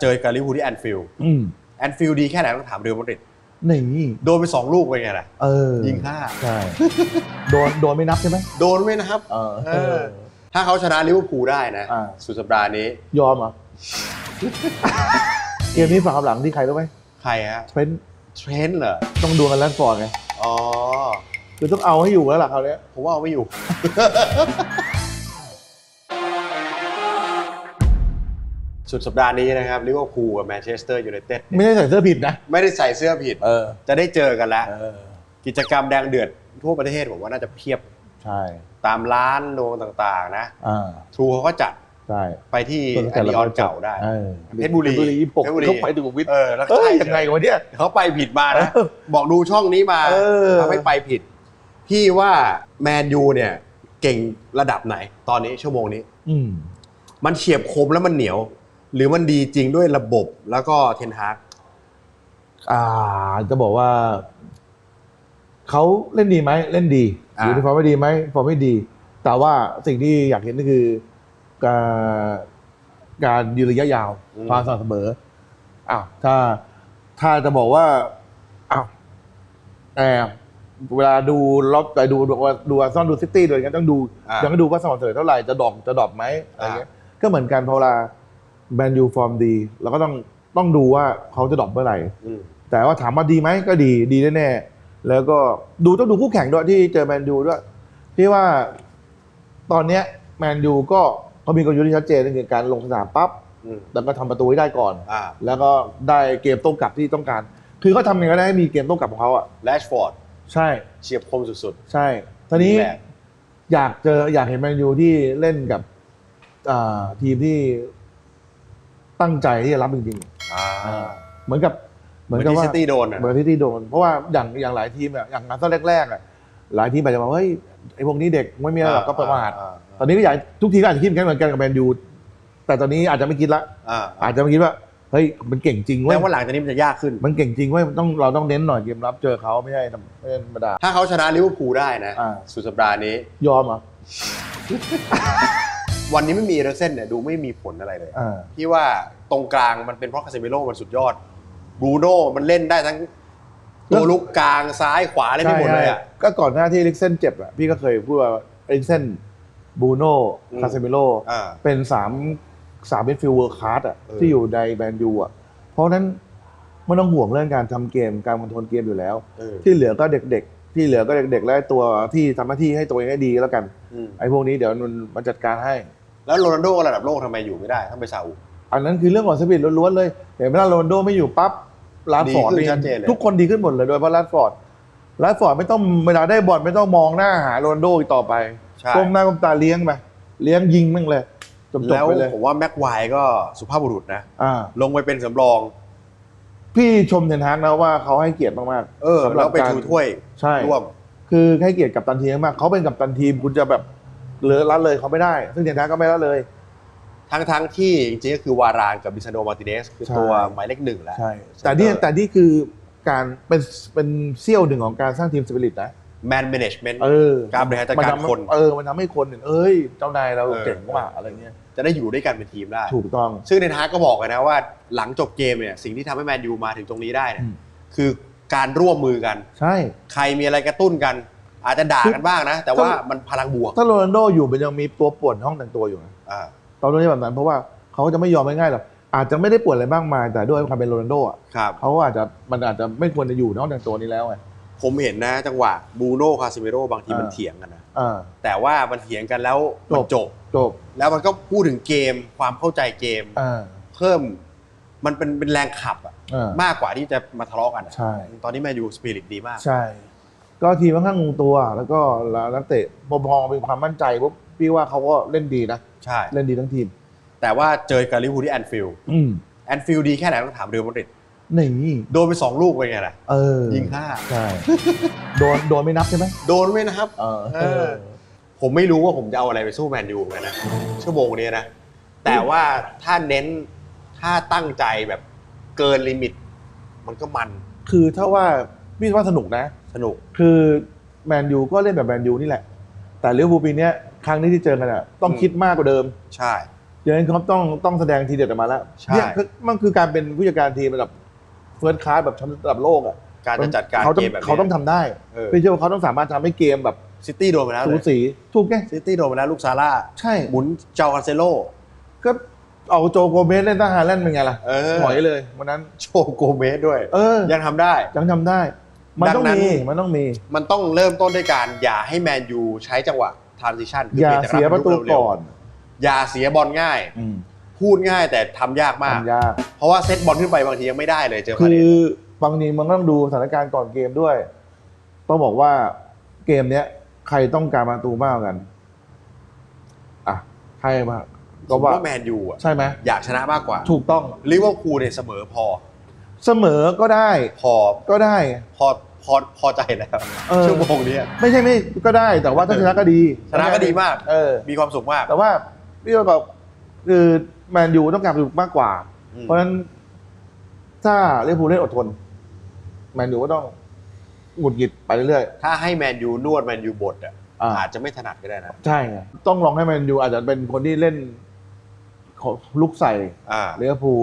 เจอกับลิเวอร์พูลที่แอนฟิลด์อืมแอนฟิลด์ดีแค่ไหนต้องถามเรอัลมาดริดนี่โดนไปสองลูกเป็นไงล่ะ เออยิงห้า ใช่โดนโดนไม่นับใช่ไหมโดนไหมนะครับ เออเออ ถ้าเขาชนะลิเวอร์พูลได้นะ อ่า สุดสัปดาห์นี้ ยอมเหรอ เกมนี้ฝั่งกำหลังที่ใครรู้ไหมใครฮะเทรนต์เทรนต์เหรอ ต้องดวลกันแลนฟอร์ดไงอ๋อ คือต้องเอาให้อยู่แล้วล่ะคราวเนี้ย ผมว่าเอาไม่อยู่ สุดสัปดาห์นี้นะครับลิเวอร์พูลกับแมนเชสเตอร์ยูไนเต็ดไม่ได้ใส่เสื้อผิดนะ ไม่ได้ใส่เสื้อผิด เออ จะได้เจอกันแล้ว เออ กิจกรรมแดงเดือดทั่วประเทศผมว่าน่าจะเพียบใช่ ตามร้านโรงต่างๆ นะอ่า ทรูเขาก็จัดใช่ ไปที่อาริออนเก่าได้ เออเพชรบุรีเพชรบุรีผมเพชรบุรี เขาไปถึงวิทย์เออแล้วเอ้ใช่ยยังไงวะเนี่ย เขาไปผิดมานะเออบอกดูช่องนี้มาเออ ทำให้ไปผิด พี่ว่าแมนยูเนี่ยเก่งระดับไหน ตอนนี้ชั่วโมงนี้ อืมมันเฉียบคมแล้วมันเหนียว หรือมันดีจริงด้วยระบบแล้วก็เทนฮากอ่าจะบอกว่า เขาเล่นดีไหมเล่นดีหรือในฟอร์มไม่ดีไหมฟอร์มไม่ดี แต่ว่าสิ่งที่อยากเห็นก็คือการการยืนระยะยาวความสม่ำเสมออ้าวถ้าถ้าจะบอกว่าอ้าวแต่เวลาดูรอบแต่ดูดูดูอาร์เซนอลดูซิตี้ด้วยกันต้องดูอ่ายังต้องดูว่าสม่ำเสมอเท่าไหร่จะดรอกจะดรอปไหมอะไรเงี้ยก็เหมือนกันพอเวลา แมนยูฟอร์มดีเราก็ต้องต้องดูว่าเขาจะดรอปเมื่อไหร่ อืมแต่ว่าถามว่าดีไหมก็ดีดีแน่ๆแล้วก็ดูต้องดูคู่แข่งด้วยที่เจอแมนยูด้วยที่ว่าตอนเนี้ยแมนยูก็เขามีกลยุทธ์ที่ชัดเจนก็คือการลงสนามปั๊บอืมแล้วก็ทำประตูให้ได้ก่อน อ่าแล้วก็ได้เกมโต้กลับที่ต้องการ คือเขาทำยังไงก็ได้ให้มีเกมโต้กลับของเขาอะแลชฟอร์ดใช่เฉียบคมสุดใช่ตอนนี้ แหละอยากเจออยากเห็นแมนยูที่เล่นกับอ่าทีมที่ ตั้งใจที่จะรับจริงๆอ่าๆเหมือนกับเหมือนกับที่ว่าซิตี้โดนอะเหมือนที่ที่โดน เพราะว่าอย่างอย่างหลายทีมอะอย่างนัดแรกๆอะหลายทีมอาจจะบอกว่าเฮ้ยไอ้พวกนี้เด็กไม่มีอะไรหรอกก็ประมาทอ่าตอนนี้ก็อยากทุกทีมก็อาจจะคิดเหมือนกันกับแมนยูแต่ตอนนี้อาจจะไม่คิดละอ่าอาจจะไม่คิดว่าเฮ้ยมันเก่งจริงเว้แม้ยว่าหลังจากนี้มันจะยากขึ้น มันเก่งจริงเว้ยมันต้องเราต้องเน้นหน่อยเกมรับเจอเขาไม่ใช่ธรรมไม่ใช่ธรรมดา ถ้าเขาชนะลิเวอร์พูลได้นะอ่าสุดสัปดาห์นี้ ยอมเหรอวันนี้ไม่มีเอเดอร์เซนเนี่ยดูไม่มีผลอะไรเลยอ่าพี่ว่า ตรงกลางมันเป็นเพราะคาเซมิโร่มันสุดยอดบรูโน่มันเล่นได้ทั้งตัวลุกกลางซ้ายขวาเล่นได้หมดเลยอะใช่ก็ก่อนหน้าที่ลิกเซนเจ็บอะพี่ก็เคยพูดว่าลิกเซนบูโน่อืมคาเซมิโลอ่าเป็นสามสามเป็นฟิลเวอร์คาร์ดอะเออที่อยู่ในแมนยูอะ เพราะฉะนั้นไม่ต้องห่วงเรื่องการทำเกมการคอนโทรลเกมอยู่แล้วเออที่เหลือก็เด็กๆ ที่เหลือก็เด็กๆ และตัวที่ทำหน้าที่ให้ตัวเองให้ดีแล้วกันอืมไอ้พวกนี้เดี๋ยวมันมันจัดการให้ แล้วโรนัลโดระดับโลกทำไมอยู่ไม่ได้ต้องไปซาอุ อันนั้นคือเรื่องของสปิริตล้วนๆเลยเห็นไหมล่ะโรนลโดไม่อยู่ปั๊บลาดฟอร์ดดีขึ้นชัดเจนเลย ทุกคนดีขึ้นหมดเลยโดยเฉพาะลาดฟอร์ดลาดฟอร์ดไม่ต้องเวลาได้บอลไม่ต้องมองหน้าหาโรนลโดอีกต่อไปใช่ ก้มหน้าก้มตาเลี้ยงไปเลี้ยงยิงมั่งเลยจบแล้วๆไปเลยผมว่าแม็กไวร์ก็สุภาพบุรุษนะ อ่า ลงไปเป็นสำรอง พี่ชมเทนฮากนะว่าเขาให้เกียรติมากๆเออ สำหรัแล้บวไปการชูถ้วยใช่ ร่วม คือให้เกียรติกับตันทีมมาก เขาเป็นกับตันทีมคุณจะแบบเลอะละเลยเขาไม่ได้ ซึ่งเทนฮากก็ไม่ละเลย ทั้งทั้งๆที่จริงๆก็คือวารานกับบิซาโนมาร์ติเนสคือใช่ตัวหมายเลขหนึ่งแล้ว ใช่ แต่นี่แต่นี่คือการเป็นเป็นเซี่ยวหนึ่งของการสร้างทีมสปิริตนะแมน a ม a จเมนต์เออการบริหารจัดการมัทำให้คน เออ มันทำให้คนเห็นเอ้ย เจ้านายเราเออเก่งกว่าอะไรเงี้ย จะได้อยู่ด้วยกันเป็นทีมได้ ถูกต้อง ซึ่งในทางก็บอกเลยนะว่าหลังจบเกมเนี่ย สิ่งที่ทำให้แมนยูมาถึงตรงนี้ได้เนี่ยอืมคือการร่วมมือกัน ใช่ ใครมีอะไรกระตุ้นกัน อาจจะด่ากันบ้างนะ แต่ว่าถ้ามันพลังบวก ถ้าโรนัลโดอยู่มันยังมีตัวป่วนห้องแต่งตัวอยู่นะอ่า ตอนนี้แบบนั้นเพราะว่าเขาจะไม่ยอมง่ายๆหรอกอาจจะไม่ได้ป่วนอะไรมากมายแต่ด้วยความเป็นโรนัลโดอะครับเขาอาจจะมันอาจจะไม่ควรจะอยู่ในห้องแต่งตัวนี้แล้วไงผมเห็นนะ จังหวะบูโน่คาซิเมโร่บางทีมันอ่าเถียงกันนะอ่าแต่ว่ามันเถียงกันแล้วมันจบจบ แล้วมันก็พูดถึงเกมความเข้าใจเกมอ่าเพิ่มมันเป็นเป็นแรงขับอะอ่ามากกว่าที่จะมาทะเลาะกันอะใช่ตอนนี้แมนยูสปิริตดีมาก ใช่ ก็ทีมค่อนข้างลงตัวแล้วก็นักเตะพอพอเป็นความมั่นใจปุ๊บพี่ว่าเขาก็เล่นดีนะ ใช่ เล่นดีทั้งทีม แต่ว่าเจอกับลิเวอร์พูลที่แอนฟิลด์อืมแอนฟิลด์ดีแค่ไหนต้องถามเรอัลมาดริดนี่โดนไปสองลูกเป็นไงล่ะ เออยิงห้า ใช่โดนโดนไม่นับใช่ไหมโดนไหมนะครับ เออ เออ ผมไม่รู้ว่าผมจะเอาอะไรไปสู้แมนยูเหมือนกันนะ ชั่วโมงนี้นะ แต่ว่าถ้าเน้นถ้าตั้งใจแบบเกินลิมิต มันก็มันคือถ้าว่าพี่ว่าสนุกนะ สนุก คือแมนยูก็เล่นแบบแมนยูนี่แหละ แต่ลิเวอร์พูลปีเนี้ย ครั้งนี้ที่เจอกันอะต้องอืมคิดมากกว่าเดิม ใช่จเจอร์เกนคล็อปต้องต้องแสดงทีเด็ดออกมาแล้วใช่ เนี่ยคือมันคือการเป็นผู้จัดการทีมระดับเฟิร์สคลาสแบบชั้นระดับโลกอะการจะจัดการเขาต้อเกงมแบบนี้ เขาต้องทำได้เออพี่เชื่อว่าเขาต้องสามารถทำให้เกมแบบซิตี้โดนไปแล้วสูเลยสีถูกไงซิตี้โดนไปแล้วลูกซาร่าใช่หมุนเจ้าคานเซโล ก็เอาโจโกเมสเล่นทหารเล่นเป็นไงล่ะเออ หอยเลยวันนั้น โชว์โกเมสด้วย เออยังทำได้ ยังทำได้ มันต้องดังนั้น มีมันต้องมี มันต้องเริ่มต้นด้วยการอย่าให้แมนยูใช้จังหวะ ทรานซิชันอย่าเสียประตูก่อน อย่าเสียบอลง่ายอืมพูดง่ายแต่ทำยากมากทำยาก เพราะว่าเซตบอลขึ้นไปบางทียังไม่ได้เลยเจอคืพาเลอนบางทีมันก็ต้องดูสถานการณ์ก่อนเกมด้วย ต้องบอกว่าเกมเนี้ย ใครต้องการประตูมากกว่ากันอะใครมาก็ก็ว่าว่าแมนยูอะใช่ไหมอยากชนะมากกว่า ถูกต้องลิเวอร์พูลเนี่ยเสมอพอ เสมอก็ได้พอก็ได้ พอ พอพอใจแล้วเออ ชั่วโมงเนี้ยไม่ใช่ไม่ก็ได้แต่ว่าถ้าชนะก็ดีชนะก็ดีมาก เออ มีความสุขมาก แต่ว่าพี่ว่าแบบคือแมนยูต้องการประตูมากกว่า อืม เพราะฉะนั้น ถ้าลิเวอร์พูลเล่นอดทน แมนยูก็ต้องหงุดหงิดไปเรื่อย ถ้าให้แมนยูนวดแมนยูบดอะอ่า อาจจะไม่ถนัดก็ได้นะ ๆ ใช่ไงต้องลองให้แมนยูอาจจะเป็นคนที่เล่นของลุกใส่อ่าลิเวอร์พูล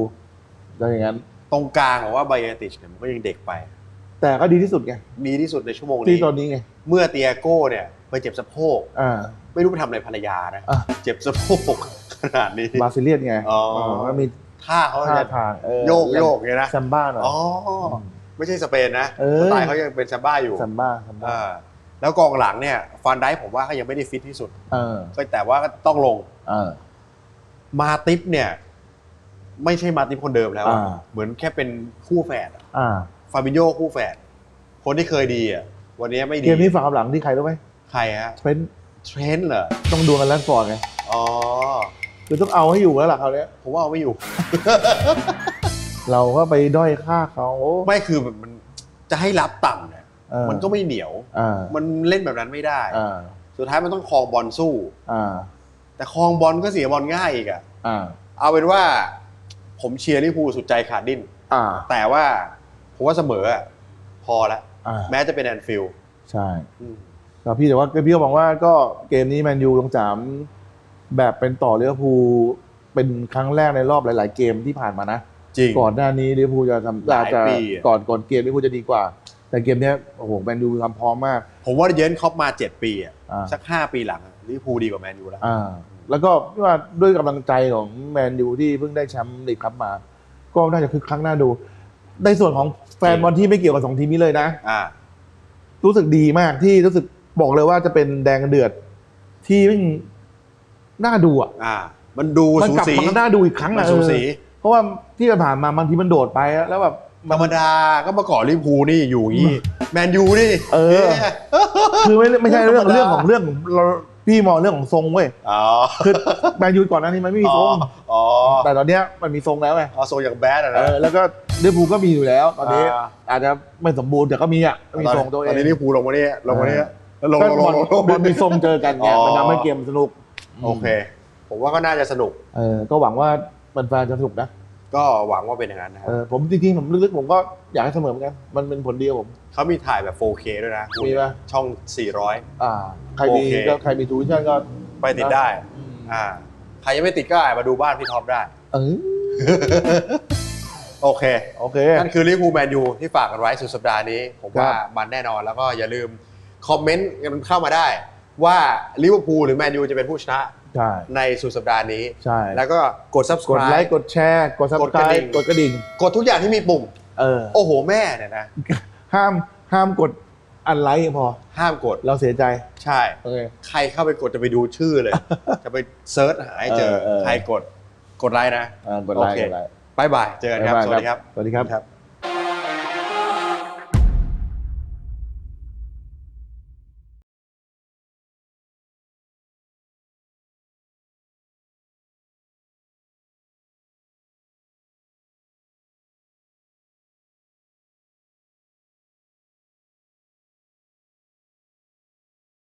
อะไรอย่างนั้น ตรงกลางของว่าไบเอติชเนี่ยมันก็ยังเด็กไป แต่ก็ดีที่สุดไงดีที่สุดในชั่วโมงที่นี้ ตอนนี้ไงเมื่อเตียโก้เนี่ยไปเจ็บสะโพก อ่า ไม่รู้ไปทำอะไรภรรยานะ อะ เจ็บสะโพก ขนาดนี้บราซิเลียนไงอ๋อก็มีท่าเขาท่าจะทางเออโยกโยกอย่างเงี้ยนะ ซัมบ้าหน่อย อ๋อ ไม่ใช่สเปนนะเออ สไตล์เขายังเป็นซัมบ้าอยู่ซัมบ้าซัมบ้าอ่าแล้วกองหลังเนี่ยฟานไดค์ผมว่าเขายังไม่ได้ฟิตที่สุด เออก็แต่ว่าก็ต้องลง เออ มาติปเนี่ย ไม่ใช่มาติปคนเดิมแล้วอะอ่า เหมือนแค่เป็นคู่แฝดอะอ่าฟาบิโยคู่แฝดคนที่เคยดีอะวันนี้ไม่ดีเกมนี้ฝั่งหลังที่ใครรู้ไหมใครฮะเทรนต์เทรนต์เหรอต้องดวลกันแลนด์ฟอร์ดไงอ๋อคือต้องเอาให้อยู่แล้วล่ะคราวเนี้ยผมว่าเอาไม่อยู่ เราก็ไปด้อยค่าเขาไม่คือแบบมันจะให้รับต่ำเนี่ยเออมันก็ไม่เหนียวอ่ามันเล่นแบบนั้นไม่ได้อ่าสุดท้ายมันต้องคลองบอลสู้อ่าแต่คลองบอลก็เสียบอลง่ายอีกอะอ่าเอาเป็นว่า ผมเชียร์ลิเวอร์พูลสุดใจขาดดิ้นอ่าแต่ว่า ผมว่าเสมออะพอละอ่า แม้จะเป็นแอนฟิลด์ใช่อืมแต่พี่แต่ว่าพี่ก็บอกว่าก็เกมนี้แมนยูลงสามแบบเป็นต่อลิเวอร์พูลเป็นครั้งแรกในรอบหลาย ๆ เกมที่ผ่านมานะ จริง ก่อนหน้านี้ลิเวอร์พูลจะทำหลายอาจจะปีอะ ก่อนก่อนเกมลิเวอร์พูลจะดีกว่า แต่เกมเนี้ยโอ้โหแมนยูมีความพร้อมมากผมว่าเยินครอปมาเจ็ดปีอะอ่าสักห้าปีหลังอะลิเวอร์พูลดีกว่าแมนยูแล้ว อ่า แล้วก็พี่ว่าด้วยกำลังใจของแมนยูที่เพิ่งได้แชมป์ลีกครับมา ก็น่าจะคึกคักน่าดู ในส่วนของ แฟนบอลที่ไม่เกี่ยวกับสองทีมนี้เลยนะอ่า รู้สึกดีมากที่รู้สึกบอกเลยว่าจะเป็นแดงเดือดที่ไม่น่าดูอะอ่า มันดูมันสูกลับสีมาน่าดูอีกครั้งมันอะสูสี เออเพราะว่าที่ผ่านมาบางทีมันโดดไปอะแล้วแบบ ธรรมดาก็มาก่อนลิเวอร์พูลนี่อยู่อย่างงี้ แมนยูนี่เออนี่ยคือไม่ไม่ใช่เรื่องธรรมดาเรื่องของเรื่องเรา พี่มองเรื่องของทรงเว้ยอ๋อคือแมนยูก่อนหน้านี้มันไม่มีทรงอ๋อแต่ตอนเนี้ยมันมีทรงแล้วไงอ๋อโซอย่างแบดอะเอนะอแล้วก็ลิเวอร์พูลก็มีอยู่แล้ว ตอนนี้อ่าอาจจะไม่สมบูรณ์แต่ก็มีอะมีทรงตัวเอตอนงนี้ลิเวอร์พูลลงมาเนี่ยลงมาเนี่ยแล้วลงก็ลงบอลลงลงบอลมีทรงเจอกันไงอ๋อมันทำให้เกมสนุก โอเค ผมว่าก็น่าจะสนุกเออก็หวังว่าแฟนๆจะสนุกนะ ก็หวังว่าเป็นอย่างนั้นนะครัเอบอผมจริงๆผมลึกๆผมก็อยากให้เสมอเหมือนกัน มันเป็นผลดีกับผม เขามีถ่ายแบบ 4K ด้วยนะมีปะ ช่อง 400 อ่า ใครมีโอเค ก็ใครมีทูวิชั่นก็ไปติดได้ อ่า ใครยังไม่ติดก็อาจมาดูบ้านพี่ท็อปได้ เออโอเค โอเค นั่นคือลิเวอร์พูลแมนยูที่ฝากกันไว้สุดสัปดาห์นี้ ผมว่าครับ มันแน่นอนแล้วก็อย่าลืม คอมเมนต์กันเข้ามาได้ ว่าลิเวอร์พูลหรือแมนยูจะเป็นผู้ชนะ ใช่ ในสุดสัปดาห์นี้ ใช่ แล้วก็กด กด subscribe ไลค์กดแชร์ กดซับกสดไคกรระดิ่งต์กดกระดิ่ง กดทุกอย่างที่มีปุ่ม เออ โอ้โหแม่เนี่ยนะ ห้ามห้ามกดอันไลค์พอ ห้ามกด เราเสียใจ ใช่ โอเค ใครเข้าไปกดจะไปดูชื่อเลย จะไปเซิร์ชหาให้เจอ เออเออ ใครกด กดไลค์นะ อ่ากดไลค์โอเค กดไลค์บายบาย เจอกันครับบ๊ายสบายวัสดีครับ สวัสดีครับครับ